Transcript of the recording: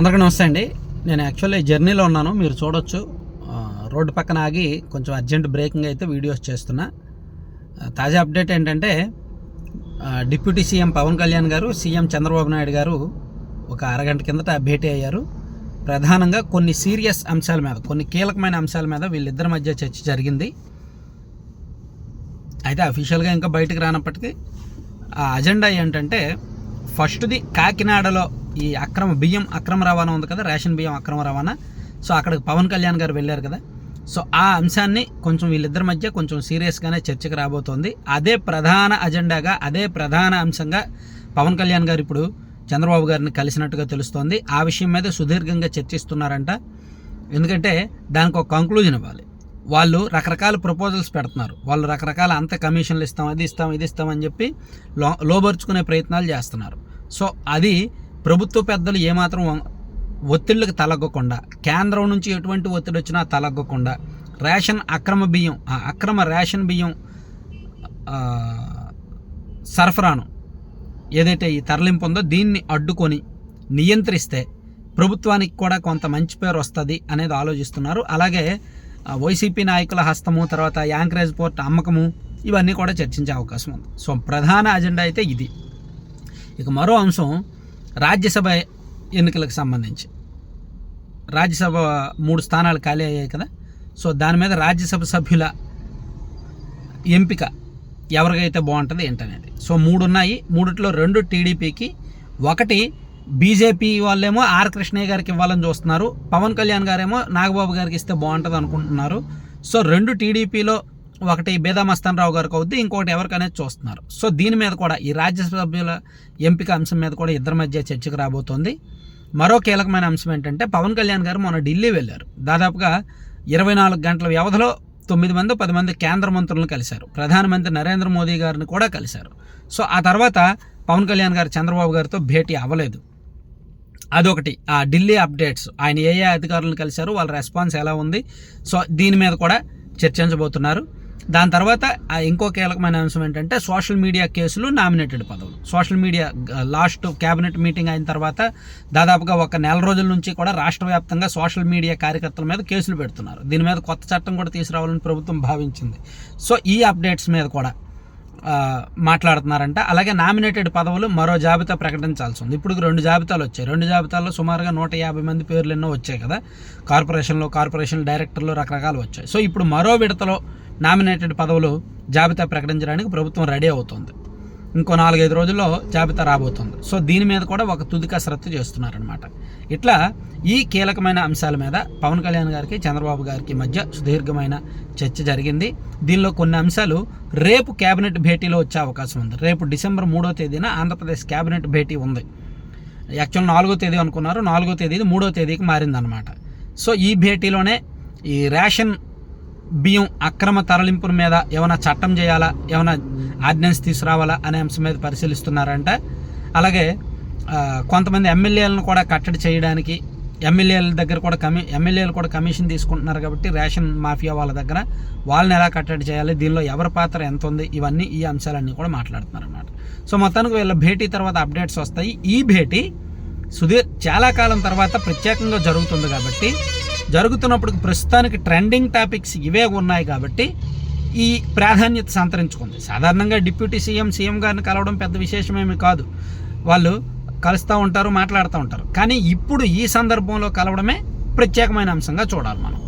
అందరికీ నమస్తే అండి. నేను యాక్చువల్లీ జర్నీలో ఉన్నాను. మీరు చూడొచ్చు. రోడ్డు పక్కన ఆగి కొంచెం అర్జెంట్ బ్రేకింగ్ అయితే వీడియోస్ చేస్తున్నా. తాజా అప్డేట్ ఏంటంటే డిప్యూటీ సీఎం పవన్ కళ్యాణ్ గారు సీఎం చంద్రబాబు నాయుడు గారు ఒక అరగంట కిందట భేటీ అయ్యారు. ప్రధానంగా కొన్ని సీరియస్ అంశాల మీద కొన్ని కీలకమైన అంశాల మీద వీళ్ళిద్దరి మధ్య చర్చ జరిగింది. అయితే అఫీషియల్గా ఇంకా బయటకు రానప్పటికీ ఆ అజెండా ఏంటంటే ఫస్ట్ది కాకినాడలో ఈ అక్రమ బియ్యం అక్రమ రవాణా ఉంది కదా రేషన్ బియ్యం అక్రమ రవాణా. సో అక్కడికి పవన్ కళ్యాణ్ గారు వెళ్ళారు కదా. సో ఆ అంశాన్ని కొంచెం వీళ్ళిద్దరి మధ్య కొంచెం సీరియస్గానే చర్చకు రాబోతోంది. అదే ప్రధాన అజెండాగా అదే ప్రధాన అంశంగా పవన్ కళ్యాణ్ గారు ఇప్పుడు చంద్రబాబు గారిని కలిసినట్టుగా తెలుస్తోంది. ఆ విషయం మీద సుదీర్ఘంగా చర్చిస్తున్నారంట. ఎందుకంటే దానికి ఒక కంక్లూజన్ ఇవ్వాలి. వాళ్ళు రకరకాల ప్రపోజల్స్ పెడుతున్నారు. వాళ్ళు రకరకాల అంత కమిషన్లు ఇస్తాం అది ఇస్తాం ఇది ఇస్తామని చెప్పి లో లోబర్చుకునే ప్రయత్నాలు చేస్తున్నారు. సో అది ప్రభుత్వ పెద్దలు ఏమాత్రం వం- ఒత్తిళ్ళకి తలగ్గకుండా కేంద్రం నుంచి ఎటువంటి ఒత్తిడి వచ్చినా తలగ్గకుండా రేషన్ అక్రమ బియ్యం ఆ అక్రమ రేషన్ బియ్యం సరఫరాను ఏదైతే ఈ తరలింపు ఉందో దీన్ని అడ్డుకొని నియంత్రిస్తే ప్రభుత్వానికి కూడా కొంత మంచి పేరు వస్తుంది అనేది ఆలోచిస్తున్నారు. అలాగే వైసీపీ నాయకుల హస్తము తర్వాత యాంకరేజ్ పోర్ట్ అమ్మకము ఇవన్నీ కూడా చర్చించే అవకాశం ఉంది. సో ప్రధాన అజెండా అయితే ఇది. ఇక మరో అంశం రాజ్యసభ ఎన్నికలకు సంబంధించి. రాజ్యసభ మూడు స్థానాలు ఖాళీ అయ్యాయి కదా. సో దాని మీద రాజ్యసభ సభ్యుల ఎంపిక ఎవరికైతే బాగుంటుంది ఏంటనేది. సో మూడు ఉన్నాయి. మూడిట్లో రెండు టీడీపీకి ఒకటి బీజేపీ వాళ్ళేమో ఆర్ కృష్ణయ్య గారికి ఇవ్వాలని చూస్తున్నారు. పవన్ కళ్యాణ్ గారేమో నాగబాబు గారికి ఇస్తే బాగుంటుంది అనుకుంటున్నారు. సో రెండు టీడీపీలో ఒకటి బేదా రావు గారికి అవుద్ది ఇంకొకటి ఎవరికనేది చూస్తున్నారు. సో దీని మీద కూడా ఈ రాజ్యసభ్యుల ఎంపిక అంశం మీద కూడా ఇద్దరి మధ్య చర్చకు రాబోతోంది. మరో కీలకమైన అంశం ఏంటంటే పవన్ కళ్యాణ్ గారు మొన్న ఢిల్లీ వెళ్ళారు. దాదాపుగా ఇరవై నాలుగు గంటల వ్యవధిలో తొమ్మిది మంది పది మంది కేంద్ర మంత్రులను కలిశారు. ప్రధానమంత్రి నరేంద్ర మోదీ గారిని కూడా కలిశారు. సో ఆ తర్వాత పవన్ కళ్యాణ్ గారు చంద్రబాబు గారితో భేటీ అవ్వలేదు. అదొకటి. ఆ ఢిల్లీ అప్డేట్స్. ఆయన ఏ ఏ అధికారులను కలిశారు వాళ్ళ రెస్పాన్స్ ఎలా ఉంది సో దీని మీద కూడా చర్చించబోతున్నారు. దాని తర్వాత ఆ ఇంకో కీలకమైన అంశం ఏంటంటే సోషల్ మీడియా కేసులు నామినేటెడ్ పదవులు. Social media last cabinet meeting అయిన తర్వాత దాదాపుగా ఒక నెల రోజుల నుంచి కూడా రాష్ట్ర వ్యాప్తంగా సోషల్ మీడియా కార్యకర్తల మీద కేసులు పెడుతున్నారు. దీని మీద కొత్త చట్టం కూడా తీసుకురావాలని ప్రభుత్వం భావించింది. సో ఈ అప్డేట్స్ మీద కూడా మాట్లాడుతున్నారంట. అలాగే నామినేటెడ్ పదవులు మరో జాబితా ప్రకటించాల్సి ఉంది. ఇప్పుడు రెండు జాబితాలు వచ్చాయి. రెండు జాబితాల్లో సుమారుగా నూట యాభై మంది పేర్లు ఎన్నో వచ్చాయి కదా. కార్పొరేషన్లో కార్పొరేషన్ డైరెక్టర్లు రకరకాలు వచ్చాయి. సో ఇప్పుడు మరో విడతలో నామినేటెడ్ పదవులు జాబితా ప్రకటించడానికి ప్రభుత్వం రెడీ అవుతుంది. ఇంకో నాలుగైదు రోజుల్లో జాబితా రాబోతుంది. సో దీని మీద కూడా ఒక తుది కసరత్తు చేస్తున్నారనమాట ఇట్లా ఈ కీలకమైన అంశాల మీద పవన్ కళ్యాణ్ గారికి చంద్రబాబు గారికి మధ్య సుదీర్ఘమైన చర్చ జరిగింది. దీనిలో కొన్ని అంశాలు రేపు కేబినెట్ భేటీలో వచ్చే అవకాశం ఉంది. రేపు డిసెంబర్ మూడో తేదీన ఆంధ్రప్రదేశ్ కేబినెట్ భేటీ ఉంది. యాక్చువల్ నాలుగో తేదీ అనుకున్నారు. నాలుగో తేదీ మూడో తేదీకి మారిందనమాట సో ఈ భేటీలోనే ఈ రేషన్ బియ్యం అక్రమ తరలింపుల మీద ఏమైనా చట్టం చేయాలా? ఏమైనా ఆర్డినెన్స్ తీసుకురావాలా? అనే అంశం మీద పరిశీలిస్తున్నారంట. అలాగే కొంతమంది ఎమ్మెల్యేలను కూడా కట్టడి చేయడానికి ఎమ్మెల్యేల దగ్గర కూడా కమి ఎమ్మెల్యేలు కూడా కమిషన్ తీసుకుంటున్నారు కాబట్టి రేషన్ మాఫియా వాళ్ళ దగ్గర వాళ్ళని ఎలా కట్టడి చేయాలి? దీనిలో ఎవరి పాత్ర ఎంత ఉంది? ఇవన్నీ ఈ అంశాలన్నీ కూడా మాట్లాడుతున్నారు అనమాట సో మొత్తానికి వీళ్ళ భేటీ తర్వాత అప్డేట్స్ వస్తాయి. ఈ భేటీ సుదీర్ చాలా కాలం తర్వాత ప్రత్యేకంగా జరుగుతుంది కాబట్టి జరుగుతున్నప్పుడు ప్రస్తుతానికి ట్రెండింగ్ టాపిక్స్ ఇవే ఉన్నాయి కాబట్టి ఈ ప్రాధాన్యత సంతరించుకుంది. సాధారణంగా డిప్యూటీ సీఎం సీఎం గారిని కలవడం పెద్ద విశేషమేమి కాదు. వాళ్ళు కలుస్తూ ఉంటారు మాట్లాడుతూ ఉంటారు. కానీ ఇప్పుడు ఈ సందర్భంలో కలవడమే ప్రత్యేకమైన అంశంగా చూడాలి మనం.